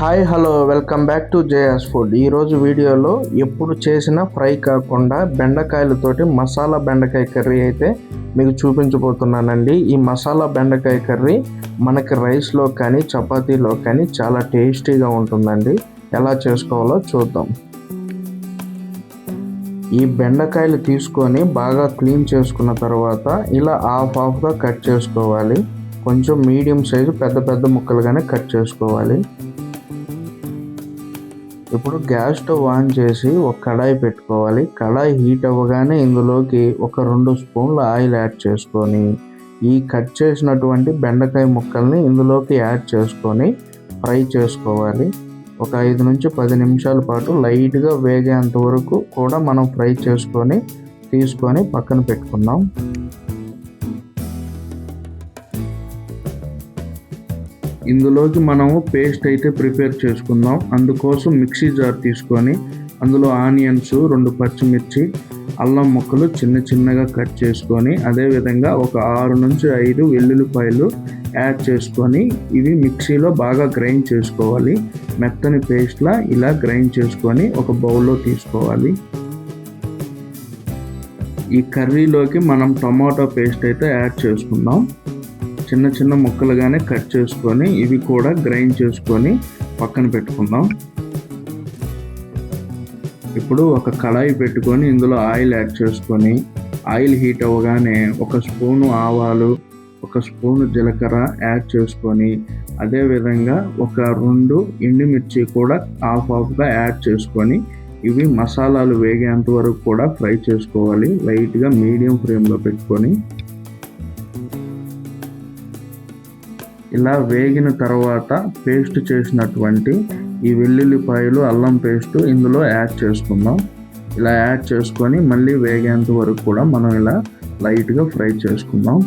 Hi hello welcome back to JS food ఈరోజు వీడియోలో ఎప్పుడు చేసిన ఫ్రై కాకుండా బెండకాయలతోటి మసాలా బెండకాయ కర్రీ అయితే మీకు చూపించబోతున్నానండి. ఈ మసాలా బెండకాయ కర్రీ మనకి రైస్లో కానీ చపాతీలో కానీ చాలా టేస్టీగా ఉంటుందండి. ఎలా చేసుకోవాలో చూద్దాం. ఈ బెండకాయలు తీసుకొని బాగా క్లీన్ చేసుకున్న తర్వాత ఇలా హాఫ్ హాఫ్గా కట్ చేసుకోవాలి. కొంచెం మీడియం సైజు పెద్ద పెద్ద ముక్కలుగానే కట్ చేసుకోవాలి. ఇప్పుడు గ్యాస్ స్టవ్ ఆన్ చేసి ఒక కడాయి పెట్టుకోవాలి. కడాయి హీట్ అవ్వగానే ఇందులోకి ఒక రెండు స్పూన్ల ఆయిల్ యాడ్ చేసుకొని ఈ కట్ చేసినటువంటి బెండకాయ ముక్కల్ని ఇందులోకి యాడ్ చేసుకొని ఫ్రై చేసుకోవాలి. ఒక ఐదు నుంచి పది నిమిషాల పాటు లైట్గా వేగేంత వరకు కూడా మనం ఫ్రై చేసుకొని తీసుకొని పక్కన పెట్టుకుందాం. ఇందులోకి మనము పేస్ట్ అయితే ప్రిపేర్ చేసుకుందాం. అందుకోసం మిక్సీ జార్ తీసుకొని అందులో ఆనియన్స్ రెండు పచ్చిమిర్చి అల్లం ముక్కలు చిన్న చిన్నగా కట్ చేసుకొని అదేవిధంగా ఒక ఆరు నుంచి ఐదు వెల్లుల్లిపాయలు యాడ్ చేసుకొని ఇవి మిక్సీలో బాగా గ్రైండ్ చేసుకోవాలి. మెత్తని పేస్ట్లా ఇలా గ్రైండ్ చేసుకొని ఒక బౌల్లో తీసుకోవాలి. ఈ కర్రీలోకి మనం టమాటో పేస్ట్ అయితే యాడ్ చేసుకుందాం. చిన్న చిన్న ముక్కలుగానే కట్ చేసుకొని ఇవి కూడా గ్రైండ్ చేసుకొని పక్కన పెట్టుకుందాం. ఇప్పుడు ఒక కళాయి పెట్టుకొని ఇందులో ఆయిల్ యాడ్ చేసుకొని ఆయిల్ హీట్ అవ్వగానే ఒక స్పూను ఆవాలు ఒక స్పూను జీలకర్ర యాడ్ చేసుకొని అదేవిధంగా ఒక రెండు ఎండుమిర్చి కూడా హాఫ్ హాఫ్గా యాడ్ చేసుకొని ఇవి మసాలాలు వేగేంత వరకు కూడా ఫ్రై చేసుకోవాలి. లైట్గా మీడియం ఫ్లేమ్లో పెట్టుకొని ఇలా వేగిన తర్వాత పేస్ట్ చేసినటువంటి ఈ వెల్లుల్లిపాయలు అల్లం పేస్ట్ ఇందులో యాడ్ చేసుకుందాం. ఇలా యాడ్ చేసుకొని మళ్ళీ వేగేంత వరకు కూడా మనం ఇలా లైట్గా ఫ్రై చేసుకుందాం.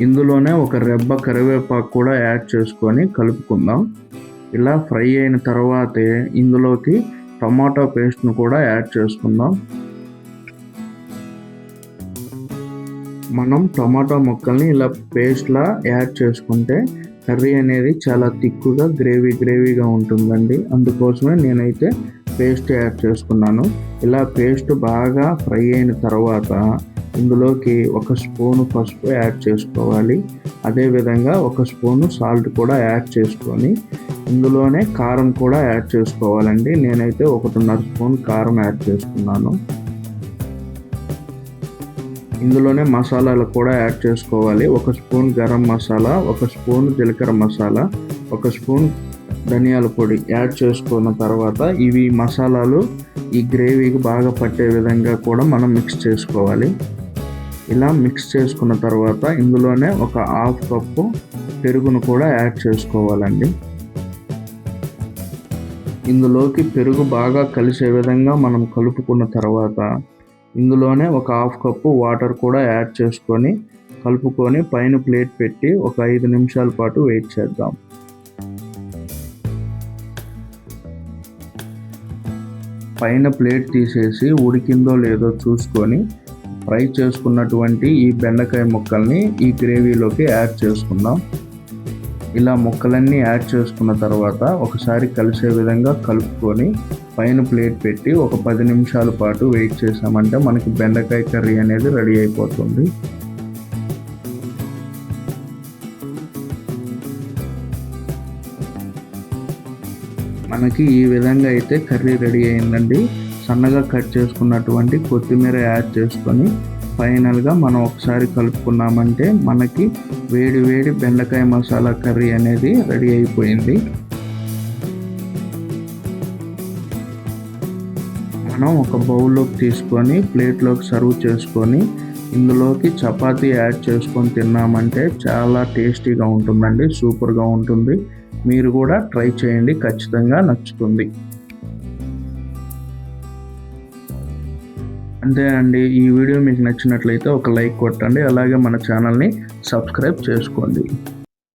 ఇందులోనే ఒక రెబ్బ కరివేపాకు కూడా యాడ్ చేసుకొని కలుపుకుందాం. ఇలా ఫ్రై అయిన తర్వాతే ఇందులోకి టమాటో పేస్ట్ను కూడా యాడ్ చేసుకుందాం. మనం టమాటో ముక్కల్ని ఇలా పేస్ట్లా యాడ్ చేసుకుంటే కర్రీ అనేది చాలా తిక్కుగా గ్రేవీ గ్రేవీగా ఉంటుందండి. అందుకోసమే నేనైతే పేస్ట్ యాడ్ చేసుకున్నాను. ఇలా పేస్ట్ బాగా ఫ్రై అయిన తర్వాత ఇందులోకి ఒక స్పూను పసుపు యాడ్ చేసుకోవాలి. అదేవిధంగా ఒక స్పూను సాల్ట్ కూడా యాడ్ చేసుకొని ఇందులోనే కారం కూడా యాడ్ చేసుకోవాలండి. నేనైతే ఒకటిన్నర స్పూన్ కారం యాడ్ చేసుకున్నాను. ఇందులోనే మసాలాలు కూడా యాడ్ చేసుకోవాలి. ఒక స్పూన్ గరం మసాలా ఒక స్పూన్ జీలకర్ర మసాలా ఒక స్పూన్ ధనియాల పొడి యాడ్ చేసుకున్న తర్వాత ఇవి మసాలాలు ఈ గ్రేవీకి బాగా పట్టే విధంగా కూడా మనం మిక్స్ చేసుకోవాలి. ఇలా మిక్స్ చేసుకున్న తర్వాత ఇందులోనే ఒక హాఫ్ కప్పు పెరుగును కూడా యాడ్ చేసుకోవాలండి. ఇందులోకి పెరుగు బాగా కలిసే విధంగా మనం కలుపుకున్న తర్వాత ఇందులోనే ఒక హాఫ్ కప్పు వాటర్ కూడా యాడ్ చేసుకొని కలుపుకొని పైన ప్లేట్ పెట్టి ఒక ఐదు నిమిషాల పాటు వెయిట్ చేద్దాం. పైన ప్లేట్ తీసేసి ఉడికిందో లేదో చూసుకొని ఫ్రై చేసుకున్నటువంటి ఈ బెండకాయ ముక్కల్ని ఈ గ్రేవీలోకి యాడ్ చేసుకుందాం. ఇలా ముక్కలన్నీ యాడ్ చేసుకున్న తర్వాత ఒకసారి కలిసే విధంగా కలుపుకొని పైన ప్లేట్ పెట్టి ఒక పది నిమిషాల పాటు వెయిట్ చేసామంటే మనకి బెండకాయ కర్రీ అనేది రెడీ అయిపోతుంది. మనకి ఈ విధంగా అయితే కర్రీ రెడీ అయిందండి. సన్నగా కట్ చేసుకున్నటువంటి కొత్తిమీర యాడ్ చేసుకొని ఫైనల్గా మనం ఒకసారి కలుపుకున్నామంటే మనకి వేడి వేడి బెండకాయ మసాలా కర్రీ అనేది రెడీ అయిపోయింది. మనం ఒక బౌల్లోకి తీసుకొని ప్లేట్లోకి సర్వ్ చేసుకొని ఇందులోకి చపాతీ యాడ్ చేసుకొని తిన్నామంటే చాలా టేస్టీగా ఉంటుందండి సూపర్గా ఉంటుంది. మీరు కూడా ట్రై చేయండి ఖచ్చితంగా నచ్చుతుంది. అంతే అండి ఈ వీడియో మీకు నచ్చినట్లయితే ఒక లైక్ కొట్టండి అలాగే మన ఛానల్ని సబ్స్క్రైబ్ చేసుకోండి.